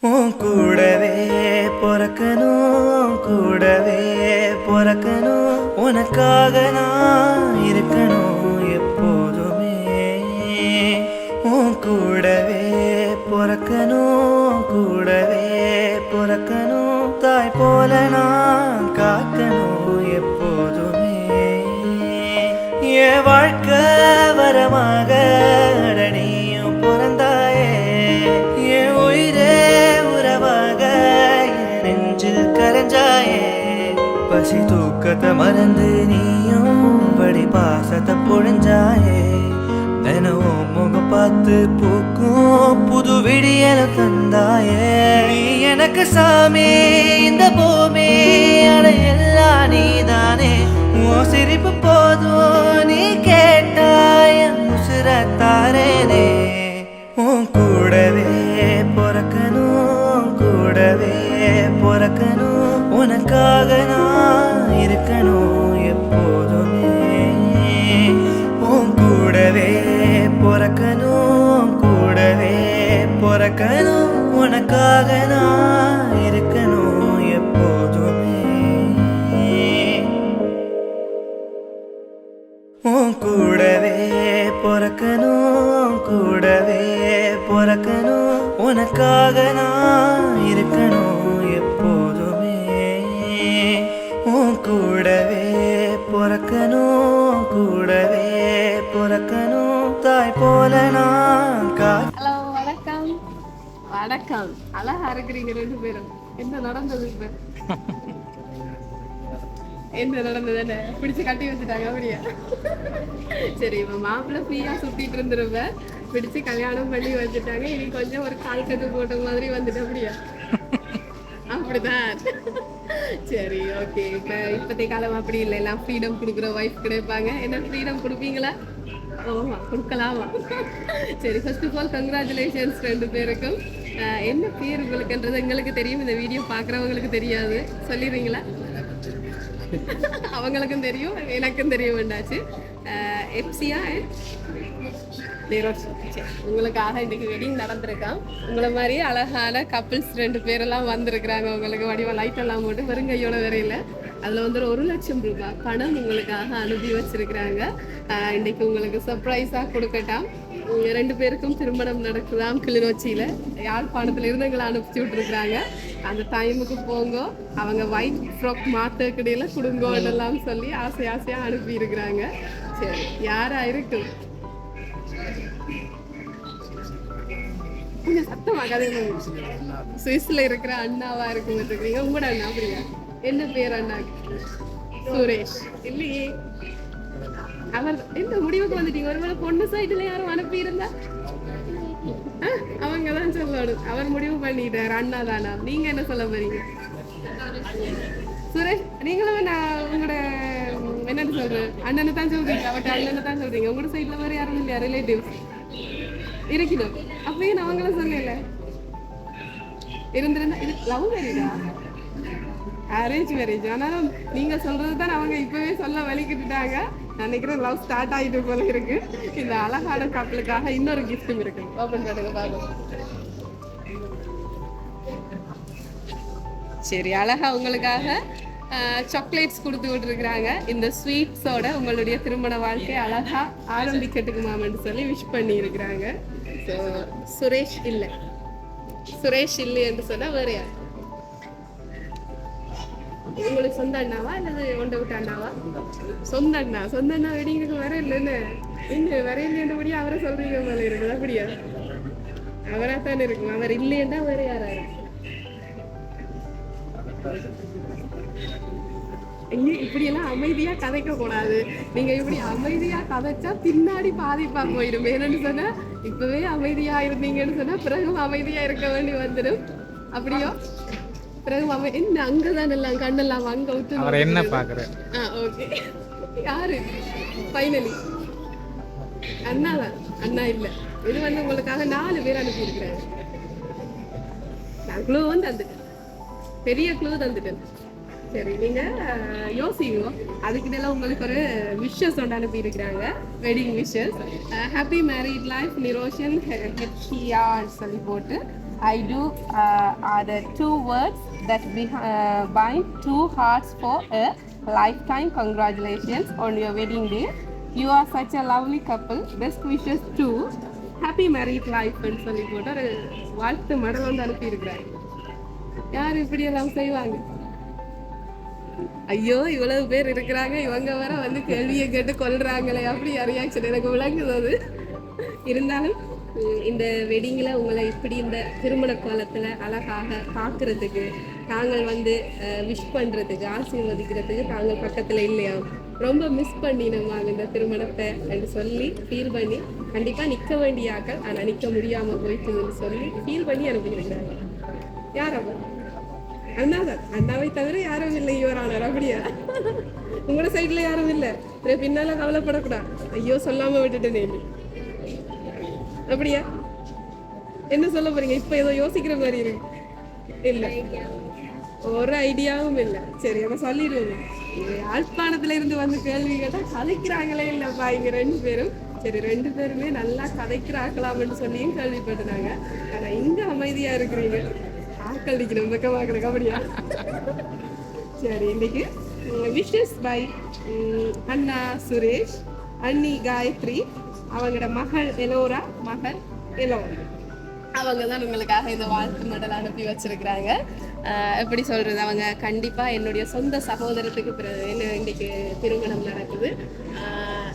உன் கூடவே பிறக்கணும் கூடவே பிறக்கணும். உனக்காக நான் இருக்கணும் எப்போதுமே. உன் கூடவே பிறக்கணும் கூடவே பிறக்கணும். தாய் போல நான் காக்கணும் எப்போதுமே. என் வாழ்க்கை வரமாக பசி தூக்கத்தை மறந்து நீயும் படி பாசத்தை பொழிஞ்சாயே. தினமும் முகம் பார்த்து பூக்கும் புது விடியல தந்தாயே. எனக்கு சாமி இந்த பூமி அட எல்லாம் நீதானே. உன் சிரிப்பு போதும் நீ கேட்டாய் உசுரத்தாரேனே உன் கூடவே உனக்காக நான் இருக்கணும் எப்போதுமே? உன் கூடவே பிறக்கணும் கூடவே பிறக்கணும் உனக்காக நான் இருக்கணும் எப்போதுமே? உன் கூடவே பிறக்கணும் கூடவே பிறக்கணும் உனக்காக நான் இருக்கணும் கூடவே பிறக்கணும் கூடவே பிறக்கணும். தாய் போல நான் கா ஹலோ வணக்கம். வணக்கம். அழகா இருக்கிறீங்க ரெண்டு பேரும். என்ன நடந்தது இப்ப? என்ன நடந்தது என்ன? பிடிச்சு கட்டி வச்சுட்டாங்க அப்படியா. சரி இப்ப மாப்பிள்ளை ஃப்ரீயா சுத்திட்டு இருந்துருவ பிடிச்சு கல்யாணம் பண்ணி வச்சுட்டாங்க. இனி கொஞ்சம் ஒரு கால் கட்டு போட்ட மாதிரி வந்துட்டு அப்படியா. அப்படிதான். சரி ஓகே இப்போ இப்போதைய காலம் அப்படி இல்லை. எல்லாம் ஃப்ரீடம் கொடுக்குற ஒய்ஃப் கிடைப்பாங்க என்ன ஃப்ரீடம் கொடுப்பீங்களா? ஆமா கொடுக்கலாமா? சரி ஃபர்ஸ்ட் ஆஃப் ஆல் கங்க்ராச்சுலேஷன்ஸ் ரெண்டு பேருக்கும். என்ன பேர் உங்களுக்குன்றது எங்களுக்கு தெரியும். இந்த வீடியோ பார்க்குறவங்களுக்கு தெரியாது. சொல்லிடுறீங்களா? அவங்களுக்கும் தெரியும் எனக்கும் தெரிய வேண்டாச்சு எப்சியா உங்களுக்காக இன்றைக்கி வெட்டிங் நடந்திருக்கான் உங்களை மாதிரி அழகான கப்பிள்ஸ் ரெண்டு பேரெல்லாம் வந்திருக்கிறாங்க. உங்களுக்கு வடிவ லைட் எல்லாம் போட்டு வெறுங்கையோட வரையில. அதில் வந்து ஒரு லட்சம் ரூபாய் பணம் உங்களுக்காக அனுப்பி வச்சுருக்கிறாங்க. இன்றைக்கி உங்களுக்கு சர்ப்ரைஸாக கொடுக்கட்டாம். ரெண்டு பேருக்கும் திருமணம் நடக்குதாம் கிளிநொச்சியில். யாழ்ப்பாணத்தில் இருந்து எங்களை அனுப்பிச்சி விட்டுருக்குறாங்க. அந்த டைமுக்கு போங்க. அவங்க ஒயிட் ஃப்ராக் மாத்தக்கடையில குடுங்கோன்னு எல்லாம் சொல்லி ஆசை ஆசையாக அனுப்பியிருக்கிறாங்க. சரி யாராக இருக்கும் கொஞ்சம் கதை சுவிஸ்ல இருக்கிற அண்ணாவா இருக்கும் இருக்கீங்க உங்களோட அண்ணா அப்படியா என்ன பேர் அண்ணா? சுரேஷ். இல்லையே. அவர் எந்த முடிவுக்கு வந்துட்டீங்க? ஒருவேளை பொண்ணு சைடுல யாரும் அனுப்பி இருந்தா அவங்க தான் சொல்லணும். அவர் முடிவு பண்ணிட்டார். அண்ணா தானா நீங்க என்ன சொல்ல போறீங்க? சுரேஷ் நீங்களும் நான் உங்களோட என்னன்னு சொல்றேன். அண்ணனை தான் சொல்றீங்க. அவட்ட அண்ணனை தான் சொல்றீங்க. உங்களோட சைட்ல வேற யாரும் இல்லையா? ரிலேட்டிவ்ஸ்? இருக்கணும். அப்பயே நான் அவங்கள சொல்லல. இருந்திருந்தா இது லவ் மேரேஜா அரேஞ்ச் மேரேஜ் ஆனாலும் நீங்க சொல்றது தான் அவங்க இப்பவே சொல்ல வலிக்கிட்டுட்டாங்க. நினைக்கிறேன் லவ் ஸ்டார்ட் ஆயிட்டு போல இருக்கு. இந்த அழகான கப்பலுக்காக இன்னொரு கிஃப்ட்டும் இருக்கு. ஓபன் பண்ணுங்க பாருங்க சரி அழகா உங்களுக்காக சாக்லேட்ஸ் கொடுத்து விட்டுருக்குறாங்க. இந்த ஸ்வீட்ஸோட உங்களுடைய திருமண வாழ்க்கை அழகா ஆரம்பிக்கட்டுக்கு மாமன்னு சொல்லி விஷ் பண்ணி இருக்கிறாங்க சுரேஷ் இல்லை சுரேஷ் இல்லை என்று சொன்னால் வேற யார் உங்களுக்கு சொந்த அண்ணாவா அல்லது ஒண்டை விட்ட அண்ணாவா சொந்த அண்ணா சொந்த அண்ணா வெடிங்களுக்கு வர இல்லைன்னு இன்னும் வர இல்லைன்றபடி அவரை சொல்றீங்க மேல இருக்குது அப்படியா அவரா தானே இருக்கும் அவர் இல்லைன்னா வேற யாரா இருக்கும் இப்படி இப்படியெல்லாம் அமைதியா கதைக்க கூடாது நீங்க இப்படி அமைதியா கதைச்சா பின்னாடி பாதிப்பா போயிடும் என்னன்னு சொன்னா இப்பவே அமைதியா இருந்தீங்கன்னு சொன்னா பிறகு அமைதியா இருக்க வேண்டி வந்துடும் அப்படியோ? பிறகு அவன் என்ன அங்கதான் எல்லாம் கண்ணெல்லாம் அங்க அவர் என்ன பாக்குறாரு ஆ ஓகே. யாரு? ஃபைனலி அண்ணா தான் அண்ணா இல்ல. இது வந்து உங்களுக்காக நாலு பேர் சரி நீங்கள் யோசிக்கணும் யோசிங்க. அதுக்கிடையில உங்களுக்கு ஒரு விஷஸ் ஒன்று அனுப்பியிருக்கிறாங்க. Wedding wishes happy married life Niroshan ஹெட்ஷியான்னு சொல்லி போட்டு. I do are two words that be bind two hearts for a lifetime congratulations on your wedding day you are such a lovely couple best wishes to happy married லைஃப்னு சொல்லி போட்டு ஒரு வாழ்த்து மடல் வந்து அனுப்பியிருக்கிறாங்க யார் இப்படியெல்லாம் செய்வாங்க? ஐயோ இவ்வளவு பேர் இருக்கிறாங்க. இவங்க வர வந்து கேள்வியை கேட்டு கொள்றாங்களே அப்படி ரியாக்ஷன் எனக்கு விளங்குது அது. இருந்தாலும் இந்த வெட்டிங்கில் உங்களை இப்படி இந்த திருமண கோலத்தில் அழகாக பார்க்கறதுக்கு தாங்கள் வந்து விஷ் பண்ணுறதுக்கு ஆசீர்வதிக்கிறதுக்கு தாங்கள் பக்கத்தில் இல்லையா? ரொம்ப மிஸ் பண்ணினோமாங்க இந்த திருமணத்தை என்று சொல்லி ஃபீல் பண்ணி கண்டிப்பாக நிற்க வேண்டிய ஆக்கள் ஆனால் நிற்க முடியாமல் போயிட்டுன்னு சொல்லி ஃபீல் பண்ணி அனுப்பியிருக்கிறாங்க யார் அவர்? அண்ணாதான் அண்ணாவை தவிர யாரும் இல்லை இவரானார் அப்படியா? உங்களோட சைடுல யாரும் இல்லை. ரே பின்னால கவலைப்படக்கூடாது. ஐயோ சொல்லாம விட்டுட்டேனே. அப்படியா? என்ன சொல்ல போறீங்க? இப்ப ஏதோ யோசிக்கிற மாதிரி இருக்கு. இல்ல. ஒரு ஐடியாவும் இல்லை. சரி அப்ப சொல்லிடுவோம். யாழ்ப்பாணத்துல இருந்து வந்து கேள்வி கேட்டா கதைக்கிறாங்களே இல்லப்பா இங்க ரெண்டு பேரும். சரி ரெண்டு பேருமே நல்லா கதைக்கிறாக்கலாம்னு சொல்லியும் கேள்விப்பட்டுனாங்க ஆனா இங்க அமைதியா இருக்கிறீங்க. ஆக்கள் நிக்கணும் பக்கமாக அப்படியா சரி இன்னைக்கு விஷஸ் பை அண்ணா சுரேஷ் அண்ணி காயத்ரி அவங்களோட மகள் எலோரா மகள் எலோரா. அவங்க தான் உங்களுக்காக இந்த வாழ்த்து மடல் அனுப்பி வச்சிருக்கிறாங்க. எப்படி சொல்றது அவங்க கண்டிப்பா என்னுடைய சொந்த சகோதரத்துக்கு பிறகு என்ன இன்னைக்கு திருமணம் நடக்குது.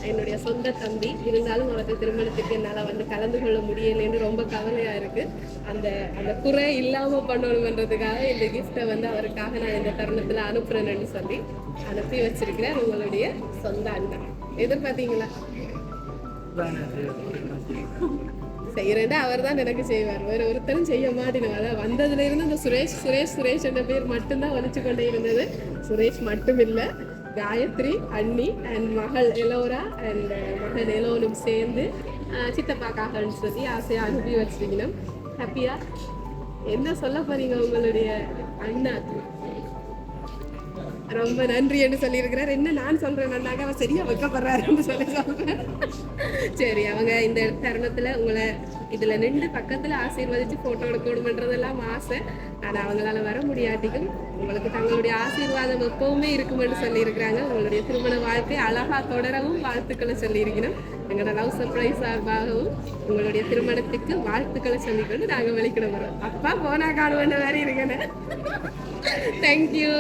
என்னுடைய சொந்த தம்பி. இருந்தாலும் அவரது திருமணத்துக்கு என்னால் வந்து கலந்து கொள்ள முடியலைன்னு ரொம்ப கவலையாக இருக்குது அந்த அந்த குறை இல்லாமல் பண்ணணுன்றதுக்காக இந்த கிஃப்டை வந்து அவருக்காக நான் இந்த தருணத்தில் அனுப்புகிறேன்னு சொல்லி அனுப்பி வச்சிருக்கிறேன் உங்களுடைய சொந்த அண்ணன் எதிர்பார்த்தீங்களா? செய்யறேன்டா அவர் தான் எனக்கு செய்வார். வேற ஒருத்தரும் செய்ய மாட்டேன் அதான் வந்ததுல இருந்து அந்த சுரேஷ் சுரேஷ் சுரேஷ் என்ற பேர் மட்டும்தான் வலிச்சு கொண்டே இருந்தது. சுரேஷ் மட்டும் இல்லை காயத்ரி அண்ணி அண்ட் மகள் எலோரா அண்ட் uh, மகன் எலோனும் சேர்ந்து ஆஹ், சித்தப்பாக்காகன்னு சொல்லி ஆசையா அனுப்பி வச்சிருக்கணும். ஹாப்பியா? என்ன சொல்ல போறீங்க உங்களுடைய அண்ணா? ரொம்ப நன்றி என்று சொல்லியிருக்கிறார். என்ன நான் சொல்றேன்? அண்ணாக்க அவன் சரியா வைக்கப்படுறாருன்னு சொல்லி சொல்றேன் சரி அவங்க இந்த தருணத்துல உங்களை இதுல நின்று பக்கத்துல ஆசீர்வதிச்சு போட்டோ எடுக்கணுமன்றதெல்லாம் ஆசை. ஆனா அவங்களால வர முடியாட்டிக்கும் உங்களுக்கு தங்களுடைய ஆசீர்வாதம் எப்பவுமே இருக்குமென்னு சொல்லியிருக்கிறாங்க. உங்களுடைய திருமண வாழ்க்கை அழகா தொடரவும் வாழ்த்துக்களை சொல்லியிருக்கணும். எங்களோட லவ் சர்ப்ரைஸ் சார்பாகவும் உங்களுடைய திருமணத்துக்கு வாழ்த்துக்களை சொல்லிக்கொண்டு நாங்க வெளிக்கிட வரோம் அப்பா போனா காணுவேன்னு வேற இருக்கேன் தேங்க்யூ